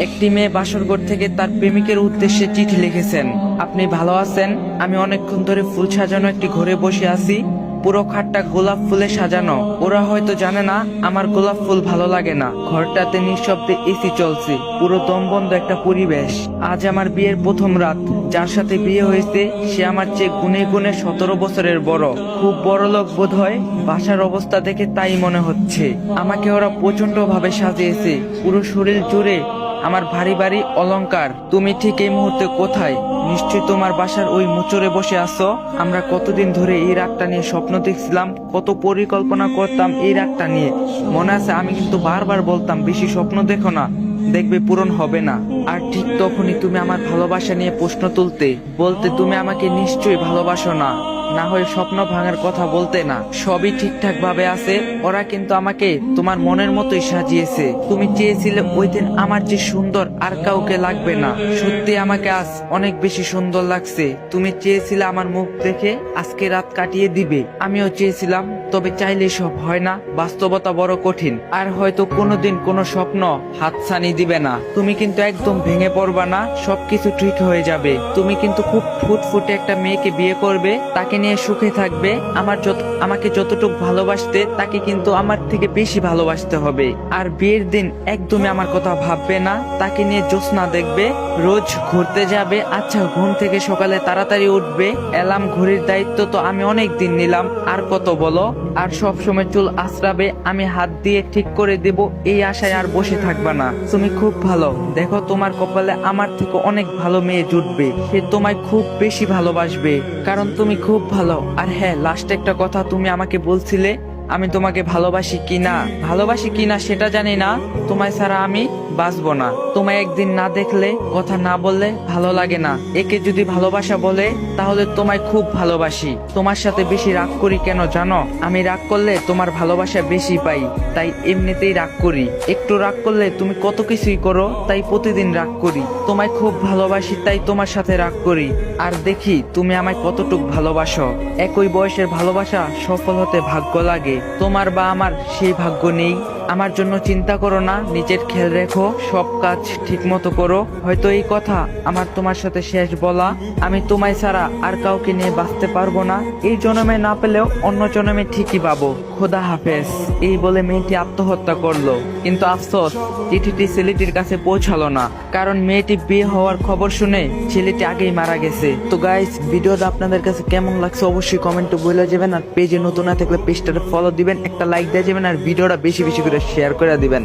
একটি মেয়ে বাসরঘর থেকে তার প্রেমিকের উদ্দেশ্যে চিঠি লিখেছেন। আপনি ভালো আছেন? আমি অনেকক্ষণ ধরে ফুল সাজানো একটি ঘরে বসে আছি। পুরো খাটটা গোলাপ ফুলে সাজানো। ওরা হয়তো জানে না, আমার গোলাপ ফুল ভালো লাগে না। ঘরটাতে নিঃশব্দে এসি চলছে। পুরো দমবন্ধ একটা পরিবেশ। আজ আমার বিয়ের প্রথম রাত। যার সাথে বিয়ে হয়েছে, সে আমার চেয়ে গুনে গুনে সতেরো বছরের বড়। খুব বড় লোক বোধ হয় বাসার অবস্থা দেখে তাই মনে হচ্ছে। আমাকে ওরা প্রচণ্ড ভাবে সাজিয়েছে। পুরো শরীর জুড়ে আমার ভারী ভারী অলংকার তুমি ঠিক এই মুহূর্তে কোথায়? নিশ্চয়ই তোমার বাসার ওই মুচরে বসে আছো। আমরা কতদিন ধরে এই রাতটা নিয়ে স্বপ্ন দেখছিলাম, কত পরিকল্পনা করতাম এই রাতটা নিয়ে। মনে আছে, আমি কিন্তু বারবার বলতাম, বেশি স্বপ্ন দেখো না, দেখবে পূরণ হবে না। আর ঠিক তখনই তুমি আমার ভালোবাসা নিয়ে প্রশ্ন তুলতে, বলতে তুমি আমাকে নিশ্চয়ই ভালোবাসো না। না হয় স্বপ্ন ভাঙার কথা বলতে না। সবই ঠিকঠাক ভাবে আছে। ওরা কিন্তু আমাকে তোমার মনের মতোই সাজিয়েছে। তুমি চেয়েছিলে ওই দিন আমার যে সুন্দর আর কাউকে লাগবে না। সত্যি আমাকে আজ অনেক বেশি সুন্দর লাগছে। তুমি চেয়েছিলে আমার মুখ দেখে আজকে রাত কাটিয়ে দিবে। আমিও চেয়েছিলাম, তবে চাইলে সব হয় না। বাস্তবতা বড় কঠিন। আর হয়তো কোনোদিন কোনো স্বপ্ন হাতছানি দিবে না। তুমি কিন্তু একদম ভেঙে পড়বা না। সবকিছু ঠিক হয়ে যাবে। তুমি কিন্তু খুব ফুটফুটে একটা মেয়েকে বিয়ে করবে। তাকে নিয়ে সুখে থাকবে, আমার যত, আমাকে যতটুকু ভালোবাসতে, তাকে কিন্তু আমার থেকে বেশি ভালোবাসতে হবে। আর বিয়ের দিন একদমই আমার কথা ভাববে না, তাকে নিয়ে জ্যোৎস্না দেখবে, রোজ ঘুরতে যাবে আচ্ছা ঘুম থেকে সকালে তাড়াতাড়ি উঠবে অ্যালার্ম ঘড়ির দায়িত্ব তো আমি অনেক দিন নিলাম, আর কত বলো? আর সব সময় চুল আশ্রাবে আমি হাত দিয়ে ঠিক করে দেব, এই আশায় আর বসে থাকবা না। তুমি খুব ভালো, দেখো তোমার কপালে আমার থেকে অনেক ভালো মেয়ে জুটবে, সে তোমায় খুব বেশি ভালোবাসবে, কারণ তুমি খুব ভালো। আর হ্যাঁ লাস্ট একটা কথা তুমি আমাকে বলছিলে, আমি তোমাকে ভালোবাসি কি না ভালোবাসি কি না সেটা জানি না। তোমায় ছাড়া আমি বাঁচবো না। তোমায় একদিন না দেখলে, কথা না বললে ভালো লাগে না। একে যদি ভালোবাসা বলে, তাহলে তোমায় খুব ভালোবাসি। তোমার সাথে বেশি রাগ করি কেন জানো? আমি রাগ করলে তোমার ভালোবাসা বেশি পাই, তাই এমনিতেই রাগ করি। একটু রাগ করলে তুমি কত কিছুই করো, তাই প্রতিদিন রাগ করি। তোমায় খুব ভালোবাসি, তাই তোমার সাথে রাগ করি। আর দেখি, তুমি আমায় কতটুক ভালোবাসো। একই বয়সের ভালোবাসা সফল হতে ভাগ্য লাগে। তোমার বা আমার সেই ভাগ্য নেই। আমার জন্য চিন্তা করো না, নিজের খেয়াল রেখো, সব কাজ ঠিক মতো করো। হয়তো এই কথা আমার তোমার সাথে শেষ বলা। আমি তোমায় ছাড়া আর কাউকে নিয়ে বাঁচতে পারব না। এই জন্মে না পেলেও অন্য জন্মে ঠিকই পাবো। খোদা হাফেজ। এই বলে মেয়েটি আত্মহত্যা করল। কিন্তু আফসোস, চিঠিটি ছেলেটির কাছে পৌঁছালো না। কারণ মেয়েটি বিয়ে হওয়ার খবর শুনে ছেলেটি আগেই মারা গেছে। তো গাইস ভিডিওটা আপনাদের কাছে কেমন লাগছে অবশ্যই কমেন্টে বলে যাবেন। আর পেজে নতুন না থাকলে পেজটাতে ফলো দিবেন। একটা লাইক দিয়ে যাবেন। আর ভিডিওটা বেশি বেশি করে শেয়ার করে দিবেন।